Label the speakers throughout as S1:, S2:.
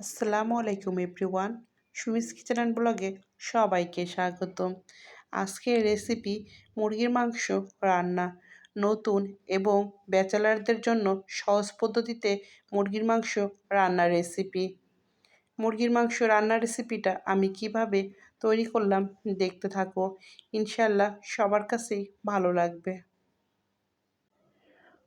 S1: আসসালামু আলাইকুম everyone. Sumi's kitchen and ব্লগে সবাইকে স্বাগত আজকের রেসিপি মুরগির মাংস রান্না। নতুন এবং ব্যাচেলারদের জন্য সহজ পদ্ধতিতে মুরগির মাংস রান্নার রেসিপি। মুরগির মাংস রান্নার রেসিপিটা আমি কীভাবে তৈরি করলাম দেখতে থাকো। ইনশাল্লাহ সবার কাছেই ভালো লাগবে।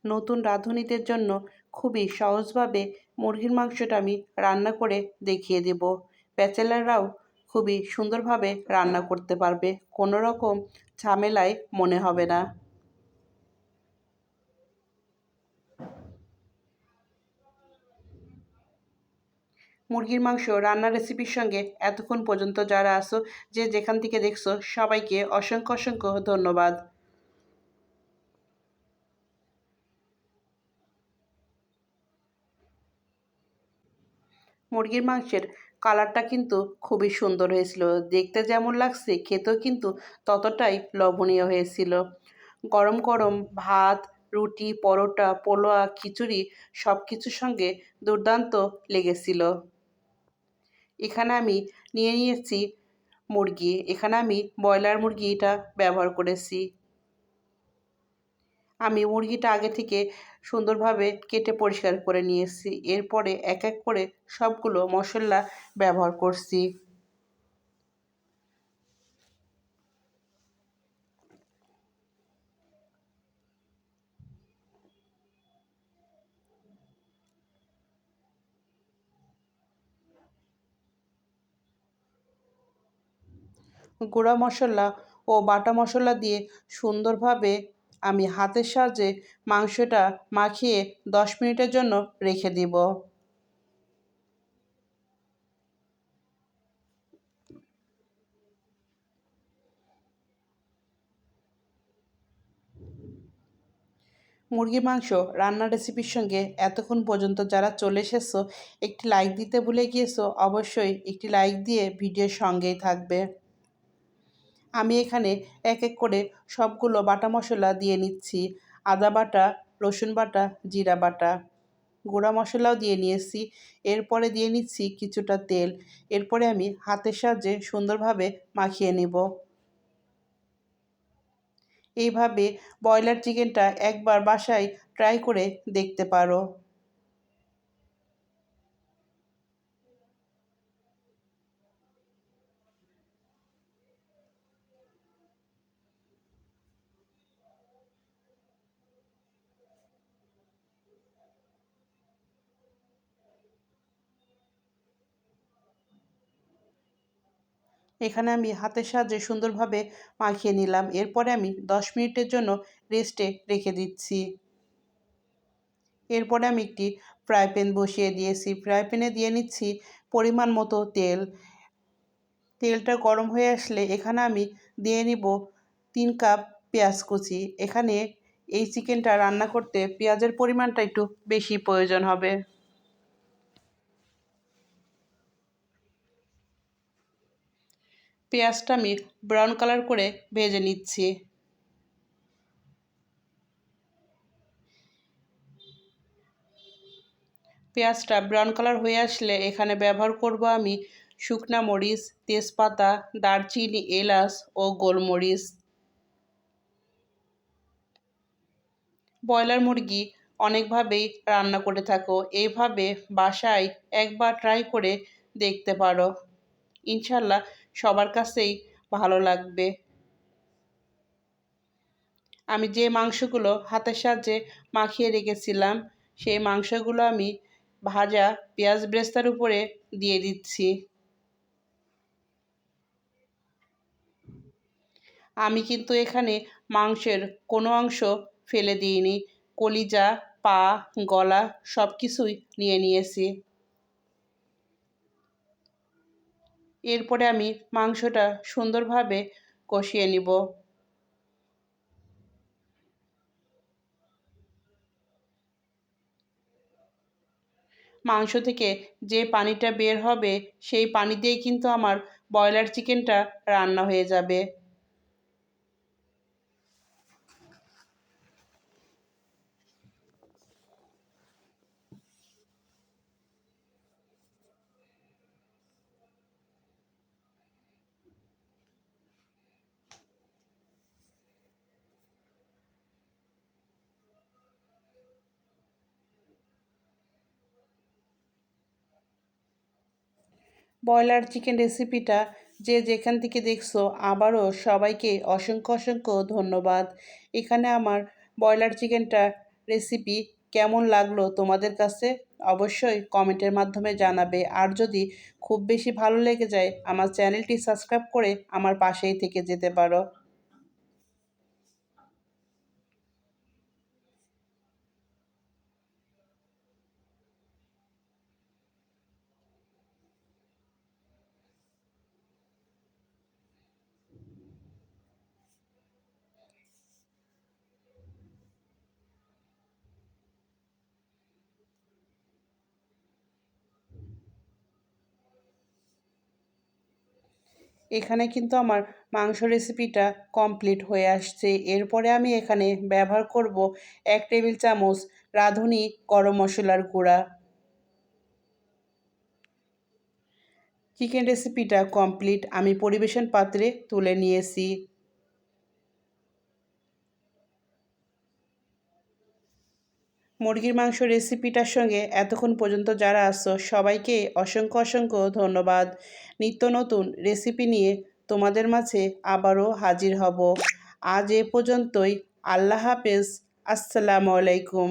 S1: নতুন রাঁধুনিদের জন্য খুবই সহজভাবে মুরগির মাংসটা আমি রান্না করে দেখিয়ে দেব। ব্যাচেলাররাও খুবই সুন্দরভাবে রান্না করতে পারবে, কোনো রকম ঝামেলায় মনে হবে না। মুরগির মাংস রান্নার রেসিপির সঙ্গে এতক্ষণ পর্যন্ত যারা আসো যে যেখান থেকে দেখছ, সবাইকে অসংখ্য অসংখ্য ধন্যবাদ। মুরগির মাংসের কালারটা কিন্তু খুবই সুন্দর হয়েছিল। দেখতে যেমন লাগছে, খেতেও কিন্তু ততটাই লবণীয় হয়েছিল। গরম গরম ভাত, রুটি, পরোটা, পোলোয়া, খিচুড়ি সব কিছুর সঙ্গে দুর্দান্ত লেগেছিল। এখানে আমি নিয়ে নিয়েছি মুরগি। এখানে আমি ব্রয়লার মুরগিটা ব্যবহার করেছি। আমি মুরগিটা আগে থেকে সুন্দরভাবে কেটে পরিষ্কার করে নিয়েছি এরপরে এক এক করে সবগুলো মশলা ব্যবহার করছি। গুঁড়া মশলা ও বাটা মশলা দিয়ে সুন্দরভাবে আমি হাতের সাহায্যে মাংসটা মাখিয়ে দশ মিনিটের জন্য রেখে দিব। মুরগি মাংস রান্নার রেসিপির সঙ্গে এতক্ষণ পর্যন্ত যারা চলে এসেছ, একটি লাইক দিতে ভুলে গিয়েছো, অবশ্যই একটি লাইক দিয়ে ভিডিওর সঙ্গেই থাকবে। আমি এখানে এক এক করে সবগুলো বাটা মশলা দিয়ে নিচ্ছি। আদা বাটা, রসুন বাটা, জিরা বাটা। গুঁড়া মশলাও দিয়ে নিয়েছি। এরপরে দিয়ে নিচ্ছি কিছুটা তেল। এরপরে আমি হাতের সাহায্যে সুন্দরভাবে মাখিয়ে নেব। এইভাবে ব্রয়লার চিকেনটা একবার বাসায় ট্রাই করে দেখতে পারো। এখানে আমি হাতের সাহায্যে সুন্দরভাবে মাখিয়ে নিলাম। এরপরে আমি দশ মিনিটের জন্য রেস্টে রেখে দিচ্ছি। এরপরে আমি একটি ফ্রাই প্যান বসিয়ে দিয়েছি। ফ্রাই প্যানে দিয়ে নিচ্ছি পরিমাণ মতো তেল। তেলটা গরম হয়ে আসলে এখানে আমি দিয়ে নিব তিন কাপ পেঁয়াজ কুচি। এখানে এই চিকেনটা রান্না করতে পেঁয়াজের পরিমাণটা একটু বেশি প্রয়োজন হবে। পেঁয়াজটা আমি ব্রাউন কালার করে ভেজে নিচ্ছি। পেঁয়াজটা ব্রাউন কালার হয়ে আসলে এখানে ব্যবহার করব আমি শুকনা মরিচ, তেজপাতা, দারচিনি, এলাচ ও গোলমরিচ। ব্রয়লার মুরগি অনেকভাবেই রান্না করে থাকো এইভাবে বাসায় একবার ট্রাই করে দেখতে পারো। ইনশাল্লাহ সবার কাছেই ভালো লাগবে। আমি যে মাংসগুলো হাতের সাহায্যে মাখিয়ে রেখেছিলাম, সেই মাংসগুলো আমি ভাজা পেঁয়াজ ব্রেস্তার উপরে দিয়ে দিচ্ছি। আমি কিন্তু এখানে মাংসের কোনো অংশ ফেলে দিইনি। কলিজা, পা, গলা সব কিছুই নিয়ে নিয়েছি। এরপরে আমি মাংসটা সুন্দরভাবে কষিয়ে নিব। মাংস থেকে যে পানিটা বের হবে, সেই পানি দিয়েই কিন্তু আমার ব্রয়লার চিকেনটা রান্না হয়ে যাবে। ব্রয়লার চিকেন রেসিপিটা যে যেখান থেকে দেখছ, আবারও সবাইকে অসংখ্য অসংখ্য ধন্যবাদ। এখানে আমার ব্রয়লার চিকেনটা রেসিপি কেমন লাগল তোমাদের কাছে অবশ্যই কমেন্টের মাধ্যমে জানাবে। আর যদি খুব বেশি ভালো লেগে যায়, আমার চ্যানেলটি সাবস্ক্রাইব করে আমার পাশেই থেকে যেতে পারো। এখানে কিন্তু আমার মাংস রেসিপিটা কমপ্লিট হয়ে আসছে। এরপরে আমি এখানে ব্যবহার করব এক টেবিল চামচ রাঁধুনি গরম মশলার গুঁড়া। চিকেন রেসিপিটা কমপ্লিট আমি পরিবেশন পাত্রে তুলে নিয়েছি। মুরগির মাংস রেসিপিটার সঙ্গে এতক্ষণ পর্যন্ত যারা আসছো সবাইকে অসংখ্য অসংখ্য ধন্যবাদ। নিত্য নতুন রেসিপি নিয়ে তোমাদের মাঝে আবারও হাজির হব। আজ এ পর্যন্তই। আল্লাহ হাফেজ। আসসালামু আলাইকুম।